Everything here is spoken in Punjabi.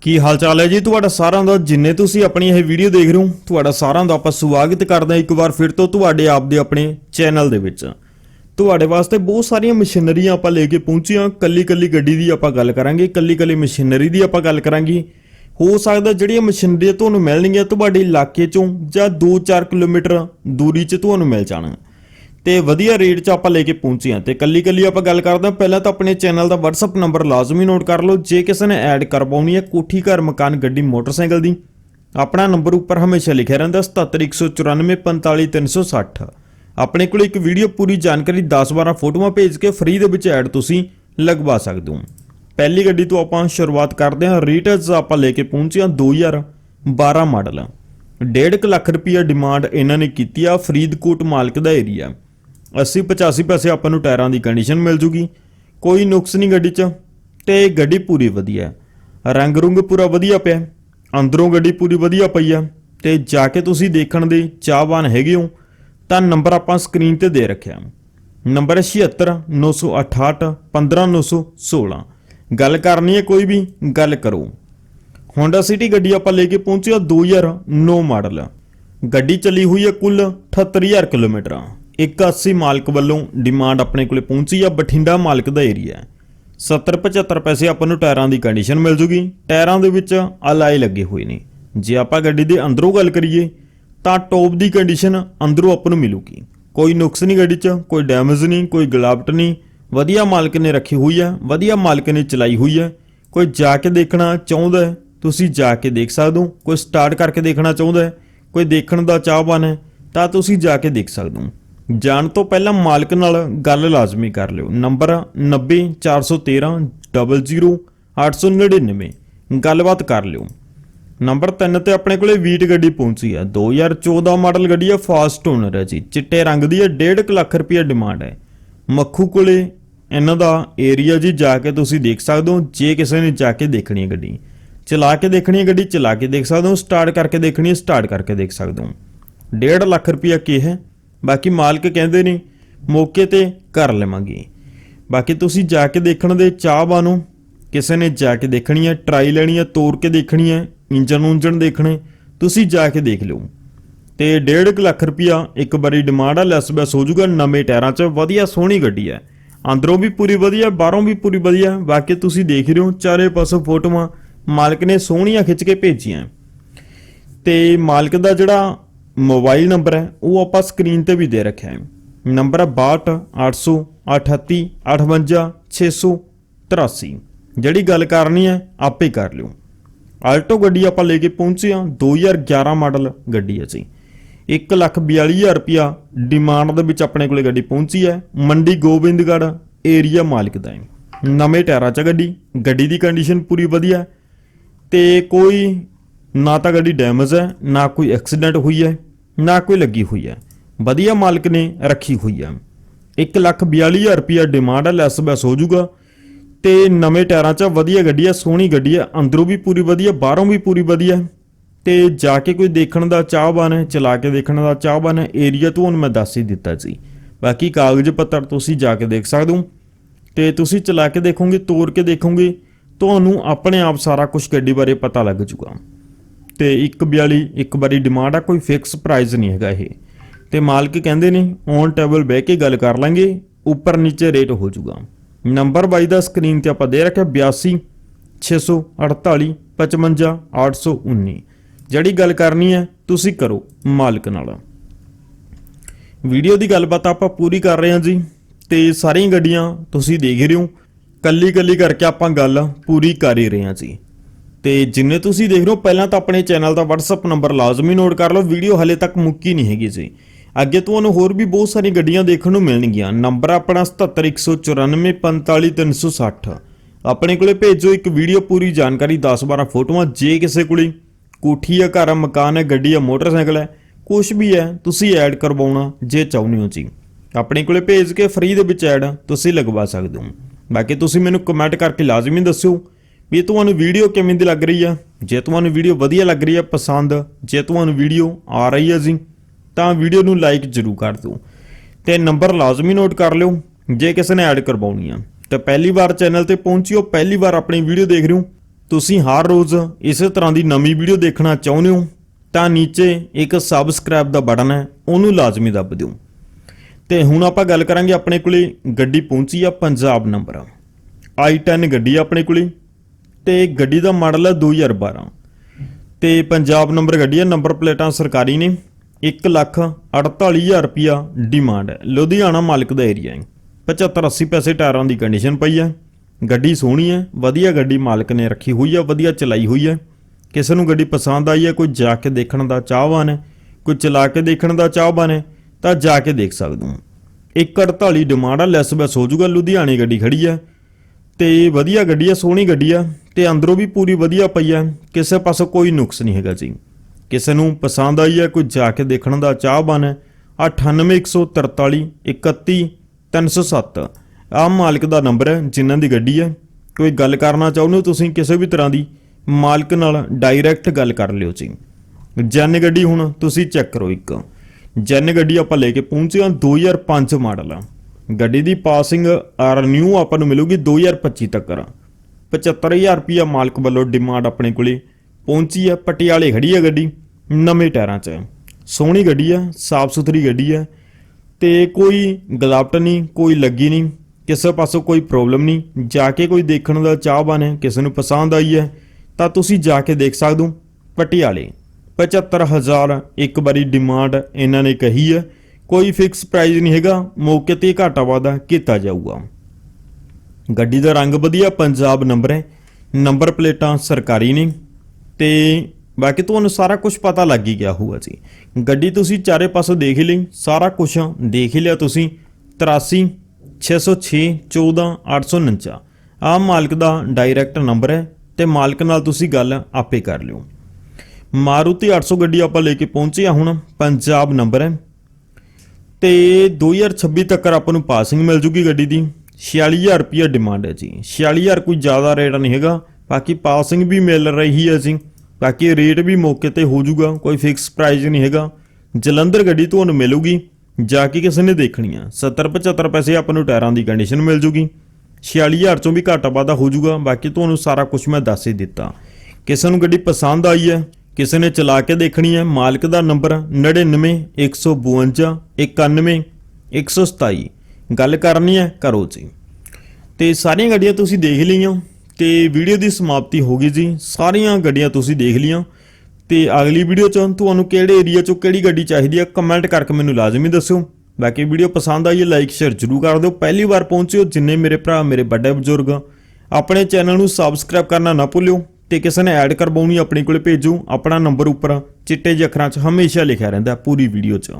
ਕੀ ਹਾਲ ਚਾਲ ਹੈ ਜੀ? ਤੁਹਾਡਾ ਸਾਰਿਆਂ ਦਾ, ਜਿੰਨੇ ਤੁਸੀਂ ਆਪਣੀ ਇਹ ਵੀਡੀਓ ਦੇਖ ਰਹੇ ਹੋ, ਤੁਹਾਡਾ ਸਾਰਿਆਂ ਦਾ ਆਪਾਂ ਸਵਾਗਤ ਕਰਦੇ ਹਾਂ ਇੱਕ ਵਾਰ ਫਿਰ ਤੋਂ ਤੁਹਾਡੇ ਆਪ ਦੇ ਆਪਣੇ ਚੈਨਲ ਦੇ ਵਿੱਚ। ਤੁਹਾਡੇ ਵਾਸਤੇ ਬਹੁਤ ਸਾਰੀਆਂ ਮਸ਼ੀਨਰੀਆਂ ਆਪਾਂ ਲੈ ਕੇ ਪਹੁੰਚੀਆਂ ਹਾਂ। ਕੱਲੀ ਕੱਲੀ ਗੱਡੀ ਦੀ ਆਪਾਂ ਗੱਲ ਕਰਾਂਗੇ ਕੱਲੀ ਕੱਲੀ ਮਸ਼ੀਨਰੀ ਦੀ ਆਪਾਂ ਗੱਲ ਕਰਾਂਗੇ। ਹੋ ਸਕਦਾ ਜਿਹੜੀਆਂ ਮਸ਼ੀਨਰੀਆਂ ਤੁਹਾਨੂੰ ਮਿਲਣਗੀਆਂ, ਤੁਹਾਡੇ ਇਲਾਕੇ ਚੋਂ ਜਾਂ 2-4 ਕਿਲੋਮੀਟਰ ਦੂਰੀ 'ਚ ਤੁਹਾਨੂੰ ਮਿਲ ਜਾਣ। ਤੇ ਵਧੀਆ ਰੇਟ 'ਚ ਆਪਾਂ ਲੈ ਕੇ ਪਹੁੰਚੇ ਹਾਂ। ਤੇ ਕੱਲੀ ਕੱਲੀ ਆਪਾਂ ਗੱਲ ਕਰਦੇ ਹਾਂ। ਪਹਿਲਾਂ ਤਾਂ ਆਪਣੇ ਚੈਨਲ ਦਾ WhatsApp ਨੰਬਰ ਲਾਜ਼ਮੀ ਨੋਟ ਕਰ ਲਓ। ਜੇ ਕਿਸੇ ਨੇ ਐਡ ਕਰਵਾਉਣੀ ਹੈ ਕੋਠੀ ਘਰ ਮਕਾਨ ਗੱਡੀ ਮੋਟਰਸਾਈਕਲ ਦੀ, ਆਪਣਾ ਨੰਬਰ ਉੱਪਰ ਹਮੇਸ਼ਾ ਲਿਖਿਆ ਰਹਿੰਦਾ 7714945360 ਆਪਣੇ ਕੋਲ ਇੱਕ ਵੀਡੀਓ ਪੂਰੀ ਜਾਣਕਾਰੀ 10-12 ਫੋਟੋਆਂ ਭੇਜ ਕੇ ਫ੍ਰੀ ਦੇ ਵਿੱਚ ਐਡ ਤੁਸੀਂ ਲਗਵਾ ਸਕਦੇ ਹੋ। ਪਹਿਲੀ ਗੱਡੀ ਤੋਂ ਆਪਾਂ ਸ਼ੁਰੂਆਤ ਕਰਦੇ ਹਾਂ। ਰੀਟਸ ਆਪਾਂ ਲੈ ਕੇ ਪਹੁੰਚੇ ਹਾਂ 2012 ਮਾਡਲ। 1.5 ਲੱਖ ਰੁਪਈਆ ਡਿਮਾਂਡ ਇਹਨਾਂ ਨੇ ਕੀਤੀ ਆ। ਫਰੀਦਕੋਟ ਮਾਲਕ ਦਾ ਏਰੀਆ 80 85 ਪੈਸੇ ਆਪਾਂ ਨੂੰ ਟਾਇਰਾਂ ਦੀ ਕੰਡੀਸ਼ਨ ਮਿਲ ਜੂਗੀ। ਕੋਈ ਨੁਕਸ ਨਹੀਂ ਗੱਡੀ 'ਚ, ਤੇ ਗੱਡੀ ਪੂਰੀ ਵਧੀਆ ਰੰਗ ਰੁੰਗ ਪੂਰਾ ਵਧੀਆ ਪਿਆ ਅੰਦਰੋਂ ਗੱਡੀ ਪੂਰੀ ਵਧੀਆ ਪਈ ਆ ਤੇ ਜਾ ਕੇ ਤੁਸੀਂ ਦੇਖਣ ਦੇ ਚਾਹਵਾਨ ਹੈਗੇ ਹੋ, ਤਾਂ ਨੰਬਰ ਆਪਾਂ ਸਕਰੀਨ ਤੇ ਦੇ ਰੱਖਿਆ ਨੰਬਰ ਹੈ 76 968 15916 ਗੱਲ ਕਰਨੀ ਹੈ ਕੋਈ ਵੀ, ਗੱਲ ਕਰੋ। Honda City ਗੱਡੀ ਆਪਾਂ ਲੈ ਕੇ ਪਹੁੰਚੇ ਹਾਂ 2009 ਮਾਡਲ। ਗੱਡੀ ਚੱਲੀ ਹੋਈ ਹੈ ਕੁੱਲ 78000 ਕਿਲੋਮੀਟਰਾਂ। 180 ਮਾਲਕ ਵੱਲੋਂ ਡਿਮਾਂਡ ਆਪਣੇ ਕੋਲੇ ਪਹੁੰਚੀ ਆ ਬਠਿੰਡਾ ਮਾਲਕ ਦਾ ਏਰੀਆ ਹੈ। 70 75 ਪੈਸੇ ਆਪਾਂ ਨੂੰ ਟਾਇਰਾਂ ਦੀ ਕੰਡੀਸ਼ਨ ਮਿਲ ਜੂਗੀ। ਟਾਇਰਾਂ ਦੇ ਵਿੱਚ ਅਲਾਈ ਲੱਗੇ ਹੋਏ ਨੇ। ਜੇ ਆਪਾਂ ਗੱਡੀ ਦੇ ਅੰਦਰੋਂ ਗੱਲ ਕਰੀਏ, ਤਾਂ ਟੌਪ ਦੀ ਕੰਡੀਸ਼ਨ ਅੰਦਰੋਂ ਆਪਾਂ ਨੂੰ ਮਿਲੂਗੀ। ਕੋਈ ਨੁਕਸ ਨਹੀਂ ਗੱਡੀ 'ਚ, ਕੋਈ ਡੈਮੇਜ ਨਹੀਂ, ਕੋਈ ਗਲਾਵਟ ਨਹੀਂ। ਵਧੀਆ ਮਾਲਕ ਨੇ ਰੱਖੀ ਹੋਈ ਹੈ, ਵਧੀਆ ਮਾਲਕ ਨੇ ਚਲਾਈ ਹੋਈ ਹੈ। ਕੋਈ ਜਾ ਕੇ ਦੇਖਣਾ ਚਾਹੁੰਦਾ ਹੈ, ਤੁਸੀਂ ਜਾ ਕੇ ਦੇਖ ਸਕਦੇ ਹੋ। ਕੋਈ ਸਟਾਰਟ ਕਰਕੇ ਦੇਖਣਾ ਚਾਹੁੰਦਾ ਹੈ, ਕੋਈ ਦੇਖਣ ਦਾ ਚਾਹਵਾਨ ਹੈ, ਤਾਂ ਤੁਸੀਂ ਜਾ ਕੇ ਦੇਖ ਸਕਦੇ ਹੋ। ਜਾਣ ਤੋਂ ਪਹਿਲਾਂ ਮਾਲਕ ਨਾਲ ਗੱਲ ਲਾਜ਼ਮੀ ਕਰ ਲਿਓ। ਨੰਬਰ 90413 00899 ਗੱਲਬਾਤ ਕਰ ਲਿਓ। ਨੰਬਰ 3 ਤੇ ਆਪਣੇ ਕੋਲੇ ਵੀਟ ਗੱਡੀ ਪਹੁੰਚੀ ਹੈ 2014 ਮਾਡਲ ਗੱਡੀ ਹੈ ਫਾਸਟ ਓਨਰ ਹੈ ਜੀ। ਚਿੱਟੇ ਰੰਗ ਦੀ ਹੈ 1.5 ਲੱਖ ਰੁਪਏ ਡਿਮਾਂਡ ਹੈ ਮੱਖੂ ਕੋਲੇ ਇਹਨਾਂ ਦਾ ਏਰੀਆ ਜੀ, ਜਾ ਕੇ ਤੁਸੀਂ ਦੇਖ ਸਕਦੇ ਹੋ। ਜੇ ਕਿਸੇ ਨੇ ਜਾ ਕੇ ਦੇਖਣੀ ਹੈ ਗੱਡੀ, ਚਲਾ ਕੇ ਦੇਖਣੀ ਹੈ ਗੱਡੀ, ਚਲਾ ਕੇ ਦੇਖ ਸਕਦੇ ਹੋ। ਸਟਾਰਟ ਕਰਕੇ ਦੇਖਣੀ ਹੈ ਸਟਾਰਟ ਕਰਕੇ ਦੇਖ ਸਕਦੇ ਹੋ। 1.5 ਲੱਖ ਰੁਪਏ ਕੀ ਹੈ? ਬਾਕੀ ਮਾਲਕ ਕਹਿੰਦੇ ਨੇ, ਮੌਕੇ ਤੇ ਕਰ ਲਵਾਂਗੇ। ਬਾਕੀ ਤੁਸੀਂ ਜਾ ਕੇ ਦੇਖਣ ਦੇ ਚਾਹਵਾਨ ਹੋ ਕਿਸੇ ਨੇ ਜਾ ਕੇ ਦੇਖਣੀ ਹੈ ਟਰਾਈ ਲੈਣੀ ਹੈ ਤੋੜ ਕੇ ਦੇਖਣੀ ਹੈ ਇੰਜਨ ਉਂਜਨ ਦੇਖਣੇ, ਤੁਸੀਂ ਜਾ ਕੇ ਦੇਖ ਲਿਓ। ਤੇ 1.5 ਲੱਖ ਰੁਪਿਆ ਇੱਕ ਵਾਰੀ ਡਿਮਾਂਡ ਆ, ਲੈਸ ਬੈਸ ਹੋ ਜਾਊਗਾ, ਨਵੇਂ ਟਾਇਰਾਂ 'ਚ ਵਧੀਆ ਸੋਹਣੀ ਗੱਡੀ ਹੈ ਅੰਦਰੋਂ ਵੀ ਪੂਰੀ ਵਧੀਆ, ਬਾਹਰੋਂ ਵੀ ਪੂਰੀ ਵਧੀਆ, ਬਾਕੀ ਤੁਸੀਂ ਦੇਖ ਰਹੇ ਹੋ ਚਾਰੇ ਪਾਸੋਂ ਫੋਟੋਆਂ, ਮਾਲਕ ਨੇ ਸੋਹਣੀਆਂ ਖਿੱਚ ਕੇ ਭੇਜੀਆਂ। ਤੇ ਮਾਲਕ ਦਾ ਜਿਹੜਾ ਮੋਬਾਈਲ ਨੰਬਰ ਹੈ, ਉਹ ਆਪਾਂ ਸਕਰੀਨ ਤੇ ਵੀ ਦੇ ਰੱਖਿਆ ਹੈ। ਨੰਬਰ ਹੈ 62 800 38 58 683 ਜਿਹੜੀ ਗੱਲ ਕਰਨੀ ਹੈ, ਆਪੇ ਕਰ ਲਿਓ। ਆਲਟੋ ਗੱਡੀ ਆਪਾਂ ਲੈ ਕੇ ਪਹੁੰਚੇ ਹਾਂ 2011 ਮਾਡਲ ਗੱਡੀ ਹੈ ਜੀ। 142000 ਰੁਪਿਆ ਡਿਮਾਂਡ ਦੇ ਵਿੱਚ ਆਪਣੇ ਕੋਲੇ ਗੱਡੀ ਪਹੁੰਚੀ ਹੈ। ਮੰਡੀ ਗੋਬਿੰਦਗੜ੍ਹ ਏਰੀਆ ਮਾਲਕ ਦਾ ਹੈ। ਨਵੇਂ ਟਾਇਰਾਂ 'ਚ ਗੱਡੀ। ਗੱਡੀ ਦੀ ਕੰਡੀਸ਼ਨ ਪੂਰੀ ਵਧੀਆ ਹੈ। ਤੇ ਕੋਈ ਨਾ ਤਾਂ ਗੱਡੀ ਡੈਮੇਜ ਹੈ, ਨਾ ਕੋਈ ਐਕਸੀਡੈਂਟ ਹੋਈ ਹੈ, ਨਾ ਕੋਈ ਲੱਗੀ ਹੋਈ ਹੈ। ਵਧੀਆ ਮਾਲਕ ਨੇ ਰੱਖੀ ਹੋਈ ਹੈ। 142000 ਰੁਪਿਆ ਡਿਮਾਂਡ ਹੈ ਲੈਸ ਬੈਸ ਹੋ ਜਾਊਗਾ। ਤੇ ਨਵੇਂ ਟਾਇਰਾਂ 'ਚ ਵਧੀਆ ਗੱਡੀ ਹੈ, ਸੋਹਣੀ ਗੱਡੀ ਹੈ, ਅੰਦਰੋਂ ਵੀ ਪੂਰੀ ਵਧੀਆ, ਬਾਹਰੋਂ ਵੀ ਪੂਰੀ ਵਧੀਆ। ਹੈ ਤੇ ਜਾ ਕੇ ਕੋਈ ਦੇਖਣ ਦਾ ਚਾਹਵਾਨ ਹੈ, ਚਲਾ ਕੇ ਦੇਖਣ ਦਾ ਚਾਹਵਾਨ ਹੈ ਏਰੀਆ ਤੋਂ ਹੁਣ ਮੈਂ ਦੱਸ ਹੀ ਦਿੱਤਾ ਸੀ। ਬਾਕੀ ਕਾਗਜ਼ ਪੱਤਰ ਤੁਸੀਂ ਜਾ ਕੇ ਦੇਖ ਸਕਦੇ ਹੋ। ਤੇ ਤੁਸੀਂ ਚਲਾ ਕੇ ਦੇਖੋਗੇ, ਤੋੜ ਕੇ ਦੇਖੋਗੇ, ਤੁਹਾਨੂੰ ਆਪਣੇ ਆਪ ਸਾਰਾ ਕੁਝ ਗੱਡੀ ਬਾਰੇ ਪਤਾ ਲੱਗ ਜੂਗਾ ਤੇ 142 ਇੱਕ ਵਾਰੀ ਡਿਮਾਂਡ ਆ, ਕੋਈ ਫਿਕਸ ਪ੍ਰਾਈਸ ਨਹੀਂ ਹੈਗਾ ਇਹ। ਤੇ ਮਾਲਕ ਕਹਿੰਦੇ ਨੇ ਔਨ ਟੇਬਲ ਬਹਿ ਕੇ ਗੱਲ ਕਰ ਲਾਂਗੇ, ਉੱਪਰ ਨੀਚੇ ਰੇਟ ਹੋ ਜਾਊਗਾ। ਨੰਬਰ ਬਾਈ ਦਾ ਸਕਰੀਨ ਤੇ ਆਪਾਂ ਦੇ ਰੱਖਿਆ 82 648 55 819 ਜਿਹੜੀ ਗੱਲ ਕਰਨੀ ਹੈ, ਤੁਸੀਂ ਕਰੋ, ਮਾਲਕ ਨਾਲ। ਵੀਡੀਓ ਦੀ ਗੱਲਬਾਤ ਆਪਾਂ ਪੂਰੀ ਕਰ ਰਹੇ ਹਾਂ ਜੀ, ਤੇ ਸਾਰੀਆਂ ਗੱਡੀਆਂ ਤੁਸੀਂ ਦੇਖ ਰਹੇ ਹੋ। ਕੱਲੀ ਕੱਲੀ ਕਰਕੇ ਆਪਾਂ ਗੱਲ ਪੂਰੀ ਕਰ ਹੀ ਰਹੇ ਹਾਂ ਜੀ। ਤੇ ਜਿੰਨੇ ਤੁਸੀਂ ਦੇਖ ਰਹੇ ਹੋ, ਪਹਿਲਾਂ ਤਾਂ ਆਪਣੇ ਚੈਨਲ ਦਾ WhatsApp ਨੰਬਰ ਲਾਜ਼ਮੀ ਨੋਟ ਕਰ ਲਓ ਵੀਡੀਓ ਹਲੇ ਤੱਕ ਮੁੱਕੀ ਨਹੀਂ ਹੈਗੀ ਜੀ। ਅੱਗੇ ਤੁਹਾਨੂੰ ਹੋਰ ਵੀ ਬਹੁਤ ਸਾਰੀਆਂ ਗੱਡੀਆਂ ਦੇਖਣ ਨੂੰ ਮਿਲਣਗੀਆਂ। ਨੰਬਰ ਆਪਣਾ 7714945360 ਆਪਣੇ ਕੋਲੇ ਭੇਜੋ ਇੱਕ ਵੀਡੀਓ ਪੂਰੀ ਜਾਣਕਾਰੀ 10-12 ਫੋਟੋਆਂ, ਜੇ ਕਿਸੇ ਕੋਲੇ ਕੋਠੀ ਆ, ਘਰ ਆ, ਮਕਾਨ ਹੈ ਗੱਡੀ ਆ, ਮੋਟਰਸਾਈਕਲ ਹੈ ਕੁਝ ਵੀ ਹੈ ਤੁਸੀਂ ਐਡ ਕਰਵਾਉਣਾ, ਜੇ ਚਾਹੁੰਦੇ ਹੋ ਜੀ। ਆਪਣੇ ਕੋਲੇ ਭੇਜ ਕੇ ਫ੍ਰੀ ਦੇ ਵਿੱਚ ਐਡ ਤੁਸੀਂ ਲਗਵਾ ਸਕਦੇ ਹੋ। ਬਾਕੀ ਤੁਸੀਂ ਮੈਨੂੰ ਕਮੈਂਟ ਕਰਕੇ ਲਾਜ਼ਮੀ ਦੱਸਿਓ। ਵੀ ਤੁਹਾਨੂੰ ਵੀਡੀਓ ਕਿਵੇਂ ਦੀ ਲੱਗ ਰਹੀ ਹੈ ਜੇ ਤੁਹਾਨੂੰ ਵੀਡੀਓ ਵਧੀਆ ਲੱਗ ਰਹੀ ਹੈ ਪਸੰਦ, ਜੇ ਤੁਹਾਨੂੰ ਵੀਡੀਓ ਆ ਰਹੀ ਹੈ ਜੀ, ਤਾਂ ਵੀਡੀਓ ਨੂੰ ਲਾਈਕ ਜ਼ਰੂਰ ਕਰ ਦਿਓ। ਤੇ ਨੰਬਰ ਲਾਜ਼ਮੀ ਨੋਟ ਕਰ ਲਿਓ, ਜੇ ਕਿਸੇ ਨੇ ਐਡ ਕਰਵਾਉਣੀ ਆ। ਤਾਂ ਪਹਿਲੀ ਵਾਰ ਚੈਨਲ ਤੇ ਪਹੁੰਚਿਓ, ਪਹਿਲੀ ਵਾਰ ਆਪਣੀ ਵੀਡੀਓ ਦੇਖ ਰਹੇ ਹੋ। ਤੁਸੀਂ ਹਰ ਰੋਜ਼ ਇਸੇ ਤਰ੍ਹਾਂ ਦੀ ਨਵੀਂ ਵੀਡੀਓ ਦੇਖਣਾ ਚਾਹੁੰਦੇ ਹੋ, ਤਾਂ ਨੀਚੇ ਇੱਕ ਸਬਸਕ੍ਰਾਈਬ ਦਾ ਬਟਨ ਹੈ, ਉਹਨੂੰ ਲਾਜ਼ਮੀ ਦੱਬ ਦਿਓ। ਤੇ ਹੁਣ ਆਪਾਂ ਗੱਲ ਕਰਾਂਗੇ ਆਪਣੇ ਕੋਲੇ ਗੱਡੀ ਪਹੁੰਚੀ ਆ, ਪੰਜਾਬ ਨੰਬਰ i10 ਗੱਡੀ ਆ ਆਪਣੇ ਕੋਲੇ। ਤੇ ਗੱਡੀ ਦਾ ਮਾਡਲ ਹੈ 2012 ਤੇ ਪੰਜਾਬ ਨੰਬਰ ਗੱਡੀ ਹੈ, ਨੰਬਰ ਪਲੇਟਾਂ ਸਰਕਾਰੀ ਨੇ। 1 ਲੱਖ 48000 ਰੁਪਿਆ ਡਿਮਾਂਡ ਹੈ। ਲੁਧਿਆਣਾ ਮਾਲਕ ਦਾ ਏਰੀਆ ਹੈ। 75 80 ਪੈਸੇ ਟਾਇਰਾਂ ਦੀ ਕੰਡੀਸ਼ਨ ਪਈ ਹੈ। ਗੱਡੀ ਸੋਹਣੀ ਹੈ, ਵਧੀਆ ਗੱਡੀ ਮਾਲਕ ਨੇ ਰੱਖੀ ਹੋਈ ਹੈ, ਵਧੀਆ ਚਲਾਈ ਹੋਈ ਹੈ। ਕਿਸੇ ਨੂੰ ਗੱਡੀ ਪਸੰਦ ਆਈ ਹੈ, ਕੋਈ ਜਾ ਕੇ ਦੇਖਣ ਦਾ ਚਾਹਵਾਨ ਹੈ, ਕੋਈ ਚਲਾ ਕੇ ਦੇਖਣ ਦਾ ਚਾਹਵਾਨ ਹੈ, ਤਾਂ ਜਾ ਕੇ ਦੇਖ ਸਕਦੇ ਹੋ। 148 ਡਿਮਾਂਡ ਆ ਲੈਸ ਬੈਸ ਹੋ ਜਾਊਗਾ। ਲੁਧਿਆਣੇ ਗੱਡੀ ਖੜੀ ਹੈ। ਤੇ ਵਧੀਆ ਗੱਡੀ ਆ, ਸੋਹਣੀ ਗੱਡੀ ਆ ਤੇ ਅੰਦਰੋਂ ਵੀ ਪੂਰੀ ਵਧੀਆ ਪਈ ਆ। ਕਿਸੇ ਪਾਸੋਂ ਕੋਈ ਨੁਕਸ ਨਹੀਂ ਹੈਗਾ ਜੀ। ਕਿਸੇ ਨੂੰ ਪਸੰਦ ਆਈ ਹੈ ਕੋਈ ਜਾ ਕੇ ਦੇਖਣ ਦਾ ਚਾਹਵਾਨ ਹੈ। 98143 31307 ਆ ਮਾਲਕ ਦਾ ਨੰਬਰ ਹੈ, ਜਿਨ੍ਹਾਂ ਦੀ ਗੱਡੀ ਹੈ। ਕੋਈ ਗੱਲ ਕਰਨਾ ਚਾਹੁੰਦੇ ਹੋ ਤੁਸੀਂ ਕਿਸੇ ਵੀ ਤਰ੍ਹਾਂ ਦੀ, ਮਾਲਕ ਨਾਲ ਡਾਇਰੈਕਟ ਗੱਲ ਕਰ ਲਿਓ ਜੀ। ਜਨ ਗੱਡੀ ਹੁਣ ਤੁਸੀਂ ਚੈੱਕ ਕਰੋ ਇੱਕ। ਜਨ ਗੱਡੀ ਆਪਾਂ ਲੈ ਕੇ ਪਹੁੰਚੇ ਹਾਂ 2005 ਮਾਡਲ ਆ। ਗੱਡੀ ਦੀ ਪਾਸਿੰਗ ਰਿਨਿਊ ਆਪਾਂ ਨੂੰ ਮਿਲੂਗੀ 2025 ਤੱਕ 75000 ਰੁਪਿਆ ਮਾਲਕ ਵੱਲੋਂ ਡਿਮਾਂਡ ਆਪਣੇ ਕੋਲੇ ਪਹੁੰਚੀ ਹੈ। ਪਟਿਆਲੇ ਖੜੀ ਹੈ ਗੱਡੀ, ਨਵੇਂ ਟਾਇਰਾਂ 'ਚ। ਸੋਹਣੀ ਗੱਡੀ ਹੈ, ਸਾਫ਼ ਸੁਥਰੀ ਗੱਡੀ ਹੈ ਤੇ ਕੋਈ ਗਲਾਵਟ ਨਹੀਂ, ਕੋਈ ਲੱਗੀ ਨਹੀਂ, ਕਿਸੇ ਪਾਸੋਂ ਕੋਈ ਪ੍ਰੋਬਲਮ ਨਹੀਂ। ਜਾ ਕੇ ਕੋਈ ਦੇਖਣ ਦਾ ਚਾਹਵਾਨ ਹੈ, ਕਿਸੇ ਨੂੰ ਪਸੰਦ ਆਈ ਹੈ, ਤਾਂ ਤੁਸੀਂ ਜਾ ਕੇ ਦੇਖ ਸਕਦੇ ਹੋ ਪਟਿਆਲੇ। 75000 ਇੱਕ ਵਾਰੀ ਡਿਮਾਂਡ ਇਹਨਾਂ ਨੇ ਕਹੀ ਹੈ। ਕੋਈ ਫਿਕਸ ਪ੍ਰਾਈਸ ਨਹੀਂ ਹੈਗਾ। ਮੌਕੇ ਤੇ ਘਾਟਾ ਵਾਧਾ ਕੀਤਾ ਜਾਊਗਾ। ਗੱਡੀ ਦਾ ਰੰਗ ਵਧੀਆ, ਪੰਜਾਬ ਨੰਬਰ ਹੈ। ਨੰਬਰ ਪਲੇਟਾਂ ਸਰਕਾਰੀ ਨੇ ਤੇ ਬਾਕੀ ਤੁਹਾਨੂੰ ਸਾਰਾ ਕੁਝ ਪਤਾ ਲੱਗ ਹੀ ਗਿਆ ਹੋਊਗਾ ਜੀ। ਗੱਡੀ ਤੁਸੀਂ ਚਾਰੇ ਪਾਸੋਂ ਦੇਖ ਹੀ ਲਈ, ਸਾਰਾ ਕੁਝ ਦੇਖ ਹੀ ਲਿਆ ਤੁਸੀਂ। 83 606 14 849 ਆ ਮਾਲਕ ਦਾ ਡਾਇਰੈਕਟ ਨੰਬਰ ਹੈ ਤੇ ਮਾਲਕ ਨਾਲ ਤੁਸੀਂ ਗੱਲ ਆਪੇ ਕਰ ਲਿਓ। ਮਾਰੂਤੀ 800 ਗੱਡੀ ਆਪਾਂ ਲੈ ਕੇ ਪਹੁੰਚੇ ਆ ਹੁਣ, ਪੰਜਾਬ ਨੰਬਰ ਹੈ। ਤੇ 2026 ਤੱਕ ਆਪਾਂ ਨੂੰ ਪਾਸਿੰਗ ਮਿਲ ਜੂਗੀ ਗੱਡੀ ਦੀ। 46000 ਰੁਪਿਆ ਡਿਮਾਂਡ ਹੈ ਜੀ। 46000 ਕੋਈ ਜ਼ਿਆਦਾ ਰੇਟ ਨਹੀਂ ਹੈਗਾ। ਬਾਕੀ ਪਾਸਿੰਗ ਵੀ ਮਿਲ ਰਹੀ ਹੈ ਜੀ। ਬਾਕੀ ਰੇਟ ਵੀ ਮੌਕੇ ਤੇ ਹੋ ਜੂਗਾ। ਕੋਈ ਫਿਕਸ ਪ੍ਰਾਈਸ ਨਹੀਂ ਹੈਗਾ। ਜਲੰਧਰ ਗੱਡੀ ਤੁਹਾਨੂੰ ਮਿਲੂਗੀ। ਜਾ ਕੇ ਕਿਸੇ ਨੇ ਦੇਖਣੀ ਆ। 70 75 ਪੈਸੇ ਆਪਾਂ ਨੂੰ ਟਾਇਰਾਂ ਦੀ ਕੰਡੀਸ਼ਨ ਮਿਲ ਜੂਗੀ। 46000 ਚੋਂ ਵੀ ਘਾਟਾ ਵਾਧਾ ਹੋ ਜਾਊਗਾ ਬਾਕੀ ਤੁਹਾਨੂੰ ਸਾਰਾ ਕੁਝ ਮੈਂ ਦੱਸ ਹੀ ਦਿੱਤਾ। ਕਿਸੇ ਨੂੰ ਗੱਡੀ ਪਸੰਦ ਆਈ ਹੈ ਕਿਸੇ ਨੇ ਚਲਾ ਕੇ ਦੇਖਣੀ ਹੈ। ਮਾਲਕ ਦਾ ਨੰਬਰ 99 152 91 127 ਗੱਲ ਕਰਨੀ ਹੈ, ਕਰੋ ਜੀ। ਤੇ ਸਾਰੀਆਂ ਗੱਡੀਆਂ ਤੁਸੀਂ ਦੇਖ ਲਈਆਂ। ਤੇ ਵੀਡੀਓ ਦੀ ਸਮਾਪਤੀ ਹੋ ਗਈ ਜੀ। ਸਾਰੀਆਂ ਗੱਡੀਆਂ ਤੁਸੀਂ ਦੇਖ ਲਈਆਂ। ਤੇ ਅਗਲੀ ਵੀਡੀਓ ਚ ਤੁਹਾਨੂੰ ਕਿਹੜੇ ਏਰੀਆ ਚੋਂ ਕਿਹੜੀ ਗੱਡੀ ਚਾਹੀਦੀ ਹੈ ਕਮੈਂਟ ਕਰਕੇ ਮੈਨੂੰ ਲਾਜ਼ਮੀ ਦੱਸਿਓ। ਬਾਕੀ ਵੀਡੀਓ ਪਸੰਦ ਆਈ ਹੈ ਲਾਈਕ ਸ਼ੇਅਰ ਜਰੂਰ ਕਰ ਦਿਓ। ਪਹਿਲੀ ਵਾਰ ਪਹੁੰਚਿਓ ਜਿੰਨੇ ਮੇਰੇ ਭਰਾ, ਮੇਰੇ ਵੱਡੇ ਬਜ਼ੁਰਗ, ਆਪਣੇ ਚੈਨਲ ਨੂੰ ਸਬਸਕ੍ਰਾਈਬ ਕਰਨਾ ਨਾ ਭੁੱਲਿਓ। ਤੇ ਕਿਸੇ ਨੇ ਐਡ ਕਰਵਾਉਣੀ, ਆਪਣੇ ਕੋਲੇ ਭੇਜੋ, ਆਪਣਾ ਨੰਬਰ ਉੱਪਰ ਚਿੱਟੇ ਜਿਹੇ ਅੱਖਰਾਂ 'ਚ ਹਮੇਸ਼ਾ ਲਿਖਿਆ ਰਹਿੰਦਾ ਪੂਰੀ ਵੀਡੀਓ 'ਚ।